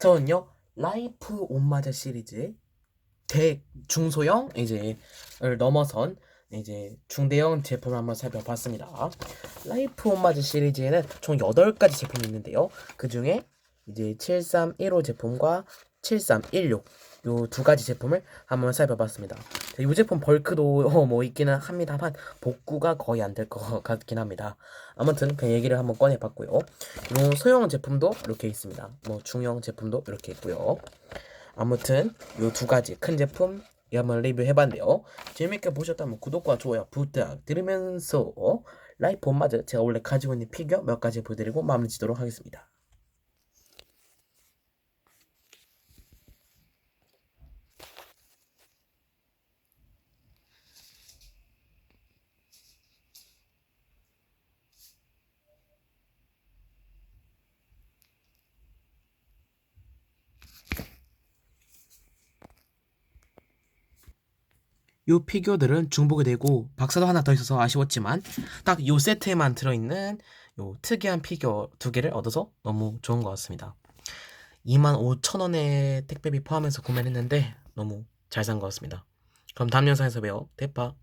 저는요 라이프 온마자 시리즈의 대 중소형 이제를 넘어선 이제 중대형 제품을 한번 살펴봤습니다. 라이프 온마자 시리즈에는 총 8가지 제품이 있는데요. 그 중에 이제 7315 제품과 7316 요 두 가지 제품을 한번 살펴봤습니다. 자, 이 제품 벌크도 어, 뭐 있기는 합니다만 복구가 거의 안 될 것 같긴 합니다. 아무튼 그 얘기를 한번 꺼내봤고요. 요 소형 제품도 이렇게 있습니다. 뭐 중형 제품도 이렇게 있고요. 아무튼 요 두 가지 큰 제품 이 한번 리뷰해봤는데요. 재밌게 보셨다면 구독과 좋아요 부탁드리면서 라이프 온마즈 제가 원래 가지고 있는 피규어 몇 가지 보여드리고 마무리 짓도록 하겠습니다. 요 피규어들은 중복이 되고 박사도 하나 더 있어서 아쉬웠지만 딱 요 세트에만 들어있는 요 특이한 피규어 두 개를 얻어서 너무 좋은 것 같습니다. 25,000원에 택배비 포함해서 구매를 했는데 너무 잘 산 것 같습니다. 그럼 다음 영상에서 봬요. 대파.